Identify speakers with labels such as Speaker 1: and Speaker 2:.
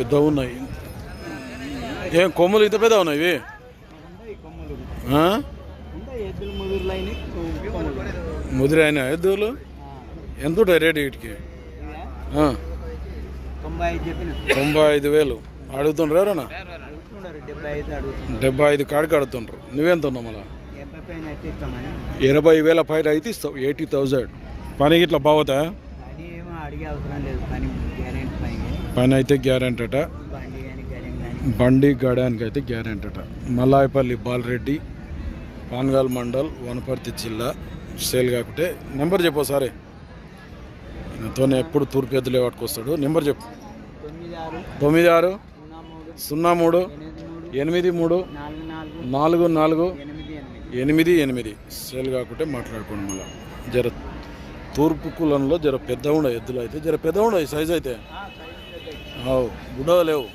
Speaker 1: పెద్ద ఉన్నాయి. ఏం కొమ్ములు ఇంత పెద్ద ఉన్నాయి ఇవి?
Speaker 2: ఉంటాయి ఎద్దులు?
Speaker 1: ఎంత ఉంటాయి రేటు వీటికి?
Speaker 2: తొంభై ఐదు
Speaker 1: వేలు. అడుగుతుండ్రు ఎవరన్నా
Speaker 2: డెబ్బై ఐదు
Speaker 1: కాడికి అడుగుతుండ్రు. నువ్వెంత ఉన్నావు మళ్ళా? ఇరవై వేల పైన అయితే ఇస్తావు. Eighty thousand. పని ఇట్లా బాగుతా
Speaker 2: పని అవసరం లేదు. పని గ్యారెంటీ పని.
Speaker 1: పని అయితే గ్యారెంటీ అట.
Speaker 2: బండి
Speaker 1: గడానికి అయితే గ్యారెంటీ అట. మల్లాయపల్లి బాలరెడ్డి పాన్గాల్ మండల్ వనపర్తి జిల్లా సేల్ కాకుంటే నెంబర్ చెప్పు సరే నాతోనే ఎప్పుడు తూర్పు ఎద్దులే పట్టుకొస్తాడు నెంబర్ చెప్పు.
Speaker 2: తొమ్మిది ఆరు. సున్నా మూడు. ఎనిమిది మూడు. నాలుగు నాలుగు. ఎనిమిది ఎనిమిది.
Speaker 1: సేల్ కాకుంటే మాట్లాడుకోండి మళ్ళీ. జర తూర్పు కులంలో జర పెద్ద ఉండే ఎద్దులు అయితే జర పెద్ద ఉండే సైజ్ అయితే. అవు లేవు.